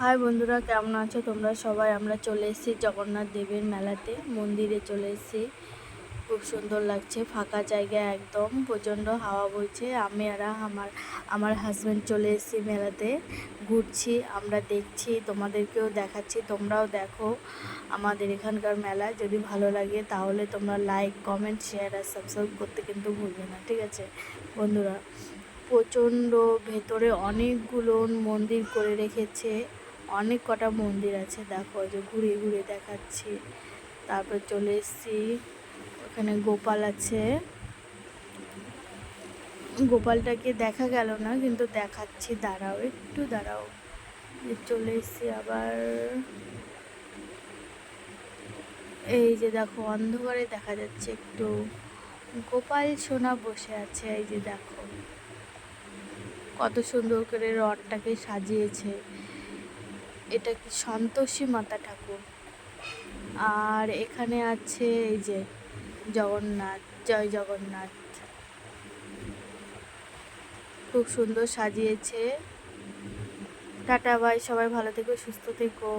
High বন্ধুরা, কেমন আছো তোমরা সবাই? আমরা চলে এসেছি জগন্নাথ দেবের মেলাতে। মন্দিরে চলে এসেছি। খুব সুন্দর লাগছে, ফাঁকা জায়গা একদম, প্রচণ্ড হাওয়া বইছে। আমি আর আমার আমার হাজব্যান্ড চলে এসেছি মেলাতে। ঘুরছি, আমরা দেখছি, তোমাদেরকেও দেখাচ্ছি, তোমরাও দেখো আমাদের এখানকার মেলা। যদি ভালো লাগে তাহলে তোমরা লাইক কমেন্ট শেয়ার আর সাবস্ক্রাইব করতে কিন্তু ভুলবে না, ঠিক আছে? বন্ধুরা, প্রচণ্ড ভেতরে অনেকগুলো মন্দির করে রেখেছে। অনেক কটা মন্দির আছে, দেখো যে ঘুরে ঘুরে দেখাচ্ছি। তারপর চলে এসেছি, ওখানে গোপাল আছে। গোপালটাকে দেখা গেল না, কিন্তু দেখাচ্ছি, দাঁড়াও, একটু দাঁড়াও। চলে এসেছি আবার। এই যে দেখো, অন্ধকারে দেখা যাচ্ছে একটু। গোপাল সোনা বসে আছে, এই যে দেখো। কত সুন্দর করে রডটাকে সাজিয়েছে। এটা কি সন্তোষী মাতা ঠাকুর? আর এখানে আছে এই যে জগন্নাথ, জয় জগন্নাথ। খুব সুন্দর সাজিয়েছে। টাটা বাই সবাই ভালো থেকো, সুস্থ থেকো।